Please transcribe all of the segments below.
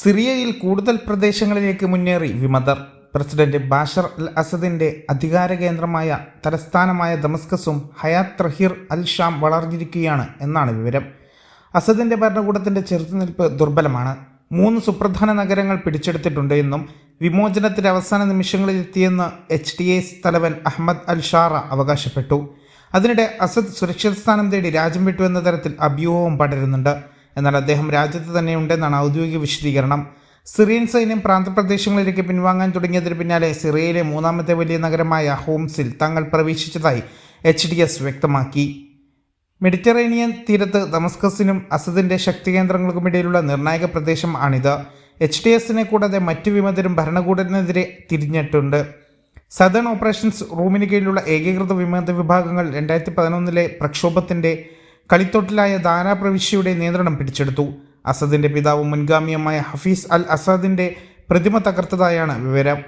സിറിയയിൽ കൂടുതൽ പ്രദേശങ്ങളിലേക്ക് മുന്നേറി വിമതർ പ്രസിഡന്റ് ബാഷർ അൽ അസദിന്റെ അധികാര കേന്ദ്രമായ തലസ്ഥാനമായ ദമസ്കസും ഹയാത്ത് റഹിർ അൽ ഷാം വളർന്നിരിക്കുകയാണ് എന്നാണ് വിവരം. അസദിന്റെ ഭരണകൂടത്തിന്റെ ചെറുത്തുനിൽപ്പ് ദുർബലമാണ്. മൂന്ന് സുപ്രധാന നഗരങ്ങൾ പിടിച്ചെടുത്തിട്ടുണ്ട് എന്നും വിമോചനത്തിന്റെ അവസാന നിമിഷങ്ങളിലെത്തിയെന്ന് എച്ച് ഡി എസ് തലവൻ അഹമ്മദ് അൽ ഷാറ അവകാശപ്പെട്ടു. അതിനിടെ അസദ് സുരക്ഷിത സ്ഥാനം തേടി രാജ്യം വിട്ടു എന്ന തരത്തിൽ അഭ്യൂഹവും പടരുന്നുണ്ട്. എന്നാൽ അദ്ദേഹം രാജ്യത്ത് തന്നെ ഉണ്ടെന്നാണ് ഔദ്യോഗിക വിശദീകരണം. സിറിയൻ സൈന്യം പ്രാന്തപ്രദേശങ്ങളിലേക്ക് പിൻവാങ്ങാൻ തുടങ്ങിയതിന് പിന്നാലെ സിറിയയിലെ മൂന്നാമത്തെ വലിയ നഗരമായ ഹോംസിൽ തങ്ങൾ പ്രവേശിച്ചതായി എച്ച് ഡി എസ് വ്യക്തമാക്കി. മെഡിറ്ററേനിയൻ തീരത്ത് ദമസ്കസിനും അസദിന്റെ ശക്തി കേന്ദ്രങ്ങൾക്കുമിടയിലുള്ള നിർണായക പ്രദേശം ആണിത്. എച്ച് ഡി എസിനെ കൂടാതെ മറ്റു വിമതരും ഭരണകൂടത്തിനെതിരെ തിരിഞ്ഞിട്ടുണ്ട്. സദേൺ ഓപ്പറേഷൻസ് റൂമിന് കീഴിലുള്ള ഏകീകൃത വിമത വിഭാഗങ്ങൾ രണ്ടായിരത്തി പതിനൊന്നിലെ പ്രക്ഷോഭത്തിന്റെ കളിത്തൊട്ടിലായ ദാന പ്രവിശ്യയുടെ നിയന്ത്രണം പിടിച്ചെടുത്തു. അസദിന്റെ പിതാവും മുൻഗാമിയുമായ ഹഫീസ് അൽ അസദിന്റെ പ്രതിമ തകർത്തതായാണ് വിവരം.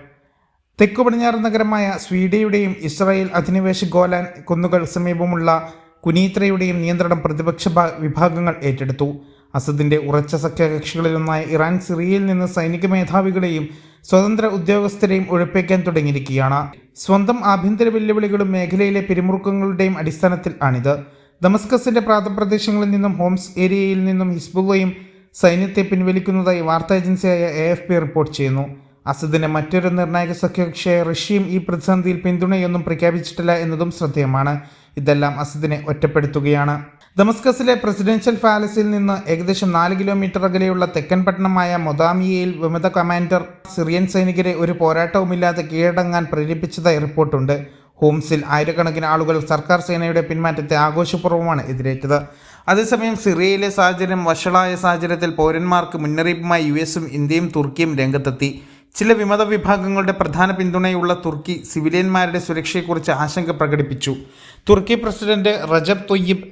തെക്കു പടിഞ്ഞാറ് നഗരമായ സ്വീഡയുടെയും ഇസ്രായേൽ അധിനിവേശ ഗോലാൻ കുന്നുകൾ സമീപമുള്ള കുനീത്രയുടെയും നിയന്ത്രണം പ്രതിപക്ഷ വിഭാഗങ്ങൾ ഏറ്റെടുത്തു. അസദിന്റെ ഉറച്ച സഖ്യകക്ഷികളിലൊന്നായ ഇറാൻ സിറിയയിൽ നിന്ന് സൈനിക മേധാവികളെയും സ്വതന്ത്ര ഉദ്യോഗസ്ഥരെയും ഒഴിപ്പിക്കാൻ തുടങ്ങിയിരിക്കുകയാണ്. സ്വന്തം ആഭ്യന്തര വെല്ലുവിളികളും മേഖലയിലെ പിരിമുറുക്കങ്ങളുടെയും അടിസ്ഥാനത്തിൽ ആണിത്. ദമസ്കസിന്റെ പ്രാന്തപ്രദേശങ്ങളിൽ നിന്നും ഹോംസ് ഏരിയയിൽ നിന്നും ഹിസ്ബുള്ളയും സൈന്യത്തെ പിൻവലിക്കുന്നതായി വാർത്താ ഏജൻസിയായ എ എഫ് പി റിപ്പോർട്ട് ചെയ്യുന്നു. അസദിന്റെ മറ്റൊരു നിർണായക സഖ്യകക്ഷിയായ റഷ്യയും ഈ പ്രതിസന്ധിയിൽ പിന്തുണയൊന്നും പ്രഖ്യാപിച്ചിട്ടില്ല എന്നതും ശ്രദ്ധേയമാണ്. ഇതെല്ലാം അസദിനെ ഒറ്റപ്പെടുത്തുകയാണ്. ദമസ്കസിലെ പ്രസിഡൻഷ്യൽ പാലസിൽ നിന്ന് ഏകദേശം നാല് കിലോമീറ്റർ അകലെയുള്ള തെക്കൻ പട്ടണമായ മൊദാമിയയിൽ വിമത കമാൻഡർ സിറിയൻ സൈനികരെ ഒരു പോരാട്ടവുമില്ലാതെ കീഴടങ്ങാൻ പ്രേരിപ്പിച്ചതായി റിപ്പോർട്ടുണ്ട്. ഹോംസിൽ ആയിരക്കണക്കിന് ആളുകൾ സർക്കാർ സേനയുടെ പിന്മാറ്റത്തെ ആഘോഷപൂർവമാണ് എതിരേറ്റത്. അതേസമയം സിറിയയിലെ സാഹചര്യം വഷളായ സാഹചര്യത്തിൽ പൗരന്മാർക്ക് മുന്നറിയിപ്പുമായി യു എസും ഇന്ത്യയും തുർക്കിയും രംഗത്തെത്തി. ചില വിമത വിഭാഗങ്ങളുടെ പ്രധാന പിന്തുണയുള്ള തുർക്കി സിവിലിയന്മാരുടെ സുരക്ഷയെക്കുറിച്ച് ആശങ്ക പ്രകടിപ്പിച്ചു. തുർക്കി പ്രസിഡന്റ് റജബ് തൊയ്യിബ്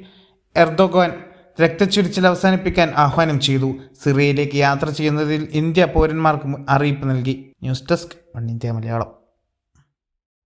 എർദോഗാൻ രക്തച്ചൊരിച്ചിൽ അവസാനിപ്പിക്കാൻ ആഹ്വാനം ചെയ്തു. സിറിയയിലേക്ക് യാത്ര ചെയ്യുന്നതിൽ ഇന്ത്യ പൗരന്മാർക്ക് അറിയിപ്പ് നൽകി. News desk one India Malayalam.